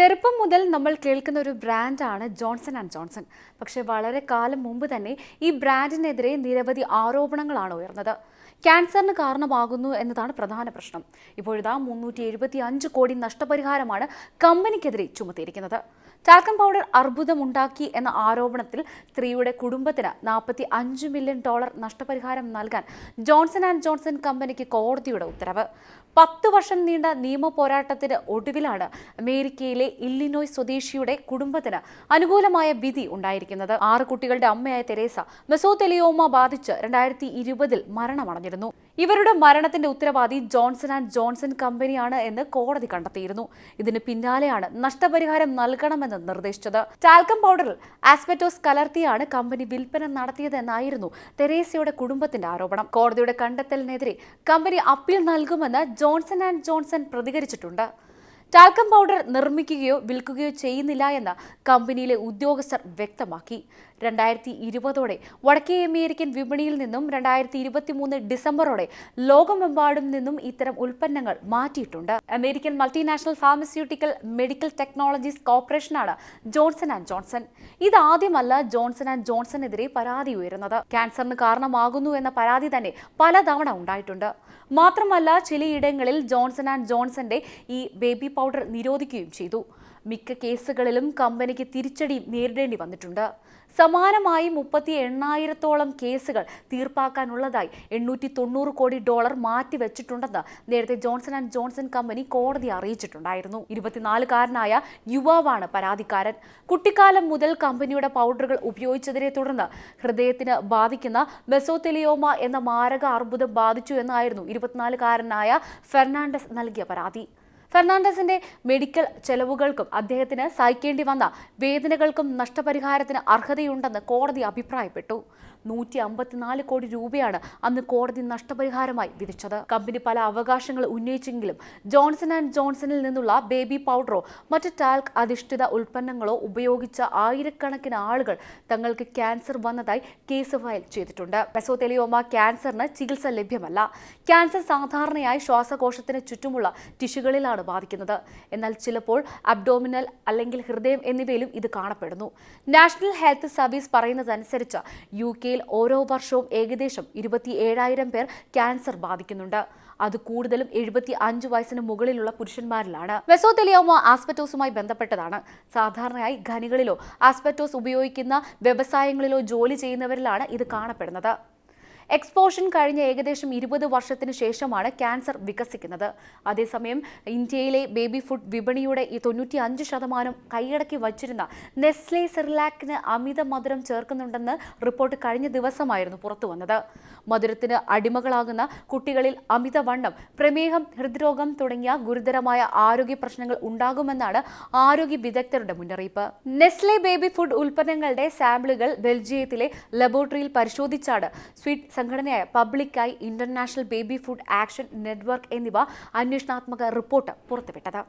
ചെറുപ്പം മുതൽ നമ്മൾ കേൾക്കുന്ന ഒരു ബ്രാൻഡാണ് ജോൺസൺ ആൻഡ് ജോൺസൺ. പക്ഷേ വളരെ കാലം മുമ്പ് തന്നെ ഈ ബ്രാൻഡിനെതിരെ നിരവധി ആരോപണങ്ങളാണ് ഉയർന്നത്. ക്യാൻസറിന് കാരണമാകുന്നു എന്നതാണ് പ്രധാന പ്രശ്നം. ഇപ്പോഴിതാ മുന്നൂറ്റി എഴുപത്തി അഞ്ച് കോടി നഷ്ടപരിഹാരമാണ് കമ്പനിക്കെതിരെ ചുമത്തിയിരിക്കുന്നത്. ടാൽക്കം പൗഡർ അർബുദമുണ്ടാക്കി എന്ന ആരോപണത്തിൽ സ്ത്രീയുടെ കുടുംബത്തിന് നാൽപ്പത്തി അഞ്ച് മില്യൺ ഡോളർ നഷ്ടപരിഹാരം നൽകാൻ ജോൺസൺ ആൻഡ് ജോൺസൺ കമ്പനിക്ക് കോടതിയുടെ ഉത്തരവ്. പത്ത് വർഷം നീണ്ട നിയമ പോരാട്ടത്തിന് ഒടുവിലാണ് അമേരിക്കയിലെ ഇല്ലിനോയ് സ്വദേശിയുടെ കുടുംബത്തിന് അനുകൂലമായ വിധി ഉണ്ടായിരിക്കുന്നത്. ആറ് കുട്ടികളുടെ അമ്മയായ തെരേസ മെസോതെലിയോമ ബാധിച്ച് രണ്ടായിരത്തി ഇരുപതിൽ മരണമടഞ്ഞിരുന്നു. ഇവരുടെ മരണത്തിന്റെ ഉത്തരവാദി ജോൺസൺ ആൻഡ് ജോൺസൺ കമ്പനിയാണ് എന്ന് കോടതി കണ്ടെത്തിയിരുന്നു. ഇതിന് പിന്നാലെയാണ് നഷ്ടപരിഹാരം നൽകണമെന്ന് നിർദ്ദേശിച്ചത്. ടാൽക്കം പൗഡറിൽ ആസ്പെറ്റോസ് കലർത്തിയാണ് കമ്പനി വിൽപ്പന നടത്തിയതെന്നായിരുന്നു തെരേസയുടെ കുടുംബത്തിന്റെ ആരോപണം. കോടതിയുടെ കണ്ടെത്തലിനെതിരെ കമ്പനി അപ്പീൽ നൽകുമെന്ന് ജോൺസൺ ആൻഡ് ജോൺസൺ പ്രതികരിച്ചിട്ടുണ്ട്. ടാൽക്കം പൗഡർ നിർമ്മിക്കുകയോ വിൽക്കുകയോ ചെയ്യുന്നില്ല എന്ന് കമ്പനിയിലെ ഉദ്യോഗസ്ഥർ വ്യക്തമാക്കി. രണ്ടായിരത്തി ഇരുപതോടെ വടക്കേ അമേരിക്കൻ വിപണിയിൽ നിന്നും രണ്ടായിരത്തി ഇരുപത്തി മൂന്ന് ഡിസംബറോടെ ലോകമെമ്പാടും നിന്നും ഇത്തരം ഉൽപ്പന്നങ്ങൾ മാറ്റിയിട്ടുണ്ട്. American multinational pharmaceutical medical technologies കോർപ്പറേഷനാണ് Johnson and Johnson. ഇതാദ്യമല്ല ജോൺസൺ ആൻഡ് ജോൺസണെതിരെ പരാതി ഉയരുന്നത്. ക്യാൻസറിന് കാരണമാകുന്നു എന്ന പരാതി തന്നെ പലതവണ ഉണ്ടായിട്ടുണ്ട്. മാത്രമല്ല ചിലയിടങ്ങളിൽ ജോൺസൺ ആൻഡ് ജോൺസന്റെ ഈ ബേബി പൗഡർ നിരോധിക്കുകയും ചെയ്തു. മിക്ക കേസുകളിലും കമ്പനിക്ക് തിരിച്ചടി നേരിടേണ്ടി വന്നിട്ടുണ്ട്. സമാനമായി മുപ്പത്തി എണ്ണായിരത്തോളം കേസുകൾ തീർപ്പാക്കാനുള്ളതായി എണ്ണൂറ്റി തൊണ്ണൂറ് കോടി ഡോളർ മാറ്റിവെച്ചിട്ടുണ്ടെന്ന് നേരത്തെ ജോൺസൺ ആൻഡ് ജോൺസൺ കമ്പനി കോടതി അറിയിച്ചിട്ടുണ്ടായിരുന്നു. ഇരുപത്തിനാലുകാരനായ യുവാവാണ് പരാതിക്കാരൻ. കുട്ടിക്കാലം മുതൽ കമ്പനിയുടെ പൗഡറുകൾ ഉപയോഗിച്ചതിനെ തുടർന്ന് ഹൃദയത്തിന് ബാധിക്കുന്ന മെസോതെലിയോമ എന്ന മാരക അർബുദം ബാധിച്ചു എന്നായിരുന്നു ഇരുപത്തിനാലുകാരനായ ഫെർണാണ്ടസ് നൽകിയ പരാതി. ഫെർണാണ്ടസിന്റെ മെഡിക്കൽ ചെലവുകൾക്കും അദ്ദേഹത്തിന് സഹിക്കേണ്ടി വന്ന വേദനകൾക്കും നഷ്ടപരിഹാരത്തിന് അർഹതയുണ്ടെന്ന് കോടതി അഭിപ്രായപ്പെട്ടു. നൂറ്റി അമ്പത്തിനാല് കോടി രൂപയാണ് അന്ന് കോടതി നഷ്ടപരിഹാരമായി വിധിച്ചത്. കമ്പനി പല അവകാശങ്ങൾ ഉന്നയിച്ചെങ്കിലും ജോൺസൺ ആൻഡ് ജോൺസണിൽ നിന്നുള്ള ബേബി പൗഡറോ മറ്റ് ടാൽക് അധിഷ്ഠിത ഉൽപ്പന്നങ്ങളോ ഉപയോഗിച്ച ആയിരക്കണക്കിന് ആളുകൾ തങ്ങൾക്ക് ക്യാൻസർ വന്നതായി കേസ് ഫയൽ ചെയ്തിട്ടുണ്ട്. മെസോതെലിയോമ ക്യാൻസറിന് ചികിത്സ ലഭ്യമല്ല. ക്യാൻസർ സാധാരണയായി ശ്വാസകോശത്തിന് ചുറ്റുമുള്ള ടിഷ്യൂകളിലാണ് ബാധിക്കുന്നത്. എന്നാൽ ചിലപ്പോൾ അബ്ഡോമിനൽ അല്ലെങ്കിൽ ഹൃദയം എന്നിവയിലും ഇത് കാണപ്പെടുന്നു. നാഷണൽ ഹെൽത്ത് സർവീസ് പറയുന്നതനുസരിച്ച് യു കെയിൽ ഓരോ വർഷവും ഏകദേശം ഇരുപത്തി ഏഴായിരം പേർ ക്യാൻസർ ബാധിക്കുന്നുണ്ട്. അത് കൂടുതലും എഴുപത്തി അഞ്ച് വയസ്സിന് മുകളിലുള്ള പുരുഷന്മാരിലാണ്. മെസോതെലിയോമ ആസ്പെറ്റോസുമായി ബന്ധപ്പെട്ടതാണ്. സാധാരണയായി ഖനികളിലോ ആസ്പെറ്റോസ് ഉപയോഗിക്കുന്ന വ്യവസായങ്ങളിലോ ജോലി ചെയ്യുന്നവരിലാണ് ഇത് കാണപ്പെടുന്നത്. എക്സ്പോഷൻ കഴിഞ്ഞ ഏകദേശം ഇരുപത് വർഷത്തിന് ശേഷമാണ് ക്യാൻസർ വികസിക്കുന്നത്. അതേസമയം ഇന്ത്യയിലെ ബേബി ഫുഡ് വിപണിയുടെ ഈ തൊണ്ണൂറ്റി അഞ്ച് ശതമാനം കൈയടക്കി വച്ചിരുന്ന നെസ്ലെ സെർലാക്കിന് അമിത മധുരം ചേർക്കുന്നുണ്ടെന്ന് റിപ്പോർട്ട് കഴിഞ്ഞ ദിവസമായിരുന്നു പുറത്തു വന്നത്. മധുരത്തിന് അടിമകളാകുന്ന കുട്ടികളിൽ അമിതവണ്ണം പ്രമേഹം ഹൃദ്രോഗം തുടങ്ങിയ ഗുരുതരമായ ആരോഗ്യ പ്രശ്നങ്ങൾ ഉണ്ടാകുമെന്നാണ് ആരോഗ്യ വിദഗ്ധരുടെ മുന്നറിയിപ്പ്. നെസ്ലെ ബേബി ഫുഡ് ഉൽപ്പന്നങ്ങളുടെ സാമ്പിളുകൾ ബെൽജിയത്തിലെ ലബോറട്ടറിയിൽ പരിശോധിച്ചാണ് സ്വീറ്റ് സംഘടനയായ Public Eye International Baby Food Action Network എന്നിവ അന്വേഷണാത്മക റിപ്പോർട്ട് പുറത്തുവിട്ടത്.